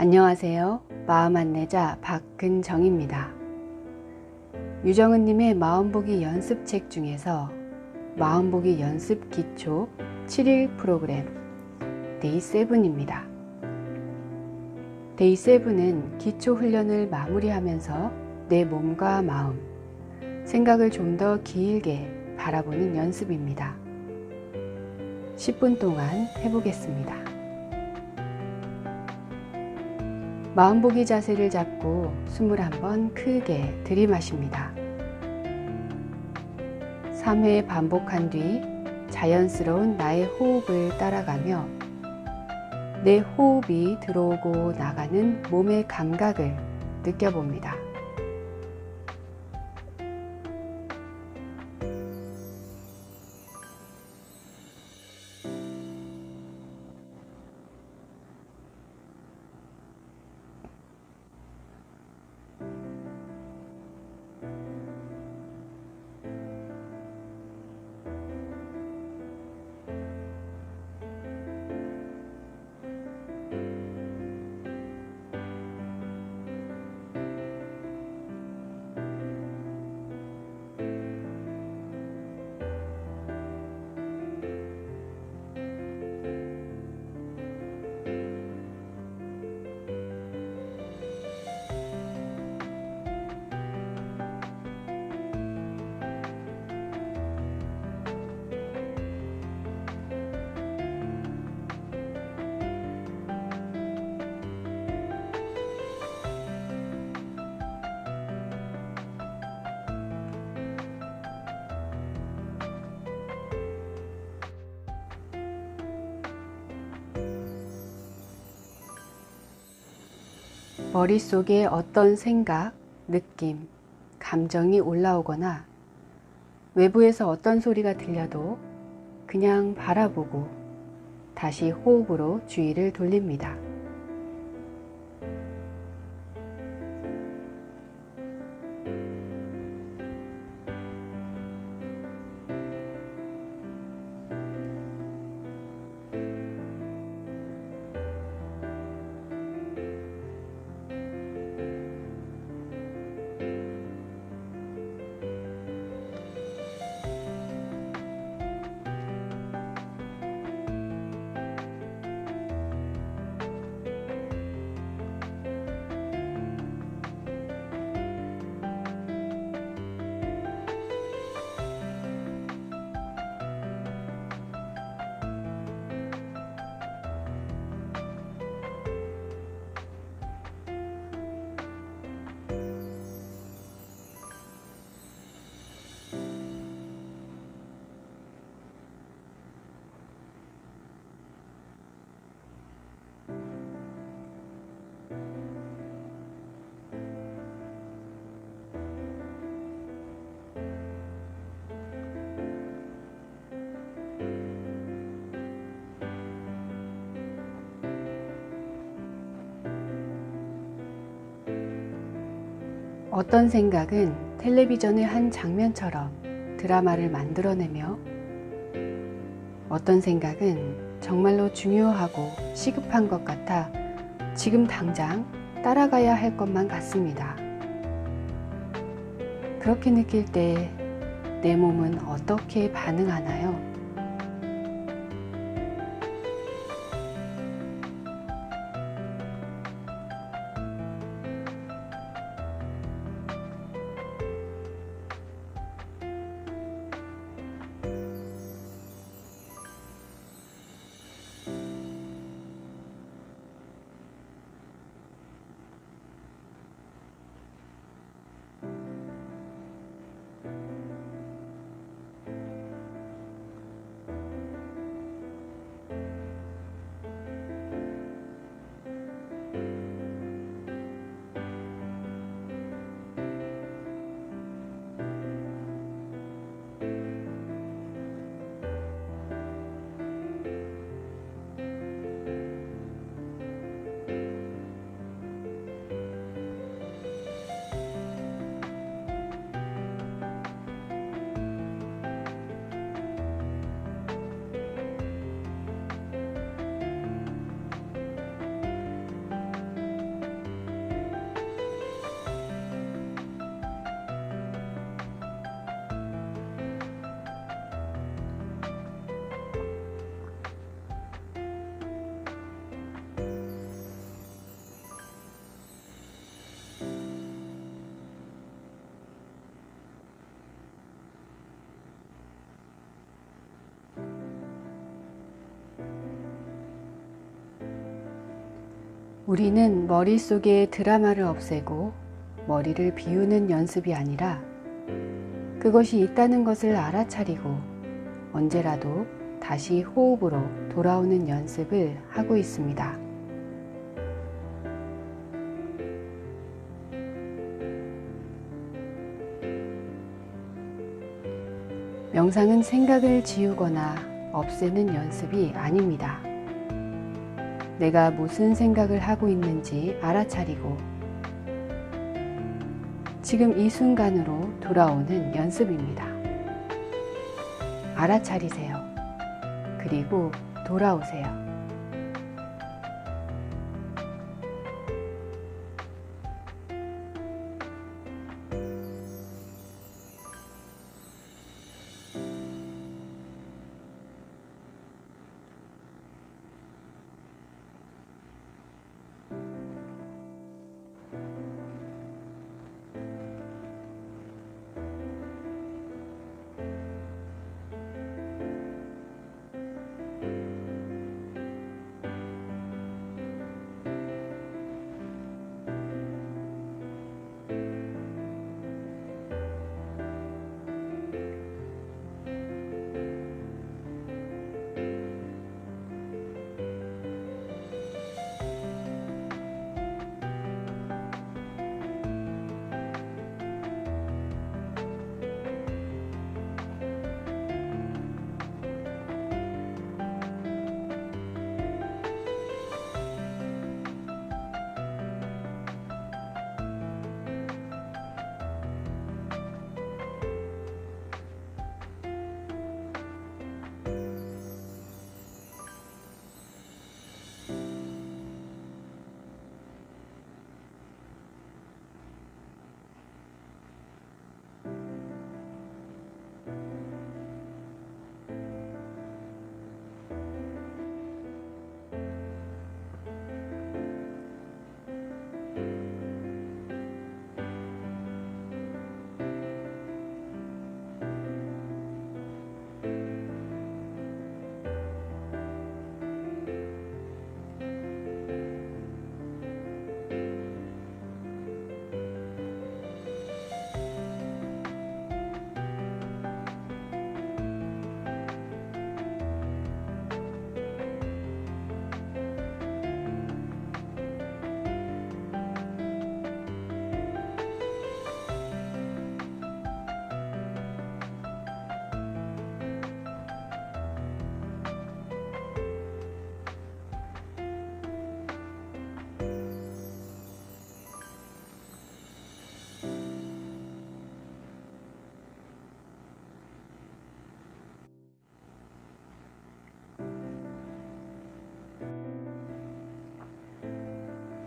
안녕하세요. 마음 안내자 박근정입니다. 유정은님의 마음보기 연습책 중에서 마음보기 연습 기초 7일 프로그램 데이 7입니다. 데이 7은 기초 훈련을 마무리하면서 내 몸과 마음, 생각을 좀 더 길게 바라보는 연습입니다. 10분 동안 해보겠습니다. 마음보기 자세를 잡고 숨을 한번 크게 들이마십니다. 3회 반복한 뒤 자연스러운 나의 호흡을 따라가며 내 호흡이 들어오고 나가는 몸의 감각을 느껴봅니다. 머릿속에 어떤 생각, 느낌, 감정이 올라오거나 외부에서 어떤 소리가 들려도 그냥 바라보고 다시 호흡으로 주의를 돌립니다. 어떤 생각은 텔레비전의 한 장면처럼 드라마를 만들어내며 어떤 생각은 정말로 중요하고 시급한 것 같아 지금 당장 따라가야 할 것만 같습니다. 그렇게 느낄 때 내 몸은 어떻게 반응하나요? 우리는 머릿속에 드라마를 없애고 머리를 비우는 연습이 아니라 그것이 있다는 것을 알아차리고 언제라도 다시 호흡으로 돌아오는 연습을 하고 있습니다. 명상은 생각을 지우거나 없애는 연습이 아닙니다. 내가 무슨 생각을 하고 있는지 알아차리고 지금 이 순간으로 돌아오는 연습입니다. 알아차리세요. 그리고 돌아오세요.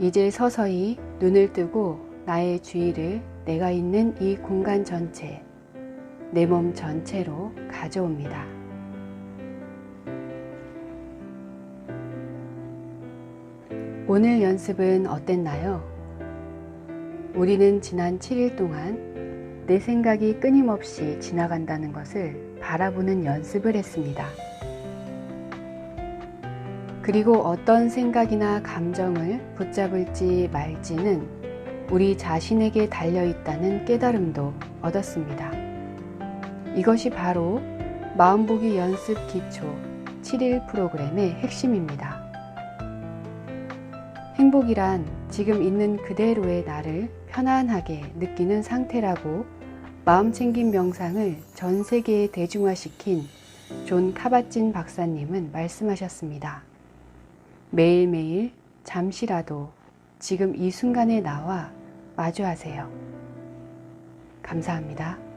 이제 서서히 눈을 뜨고 나의 주의를 내가 있는 이 공간 전체, 내 몸 전체로 가져옵니다. 오늘 연습은 어땠나요? 우리는 지난 7일 동안 내 생각이 끊임없이 지나간다는 것을 바라보는 연습을 했습니다. 그리고 어떤 생각이나 감정을 붙잡을지 말지는 우리 자신에게 달려 있다는 깨달음도 얻었습니다. 이것이 바로 마음보기 연습 기초 7일 프로그램의 핵심입니다. 행복이란 지금 있는 그대로의 나를 편안하게 느끼는 상태라고 마음 챙김 명상을 전 세계에 대중화시킨 존 카바찐 박사님은 말씀하셨습니다. 매일매일 잠시라도 지금 이 순간에 나와 마주하세요. 감사합니다.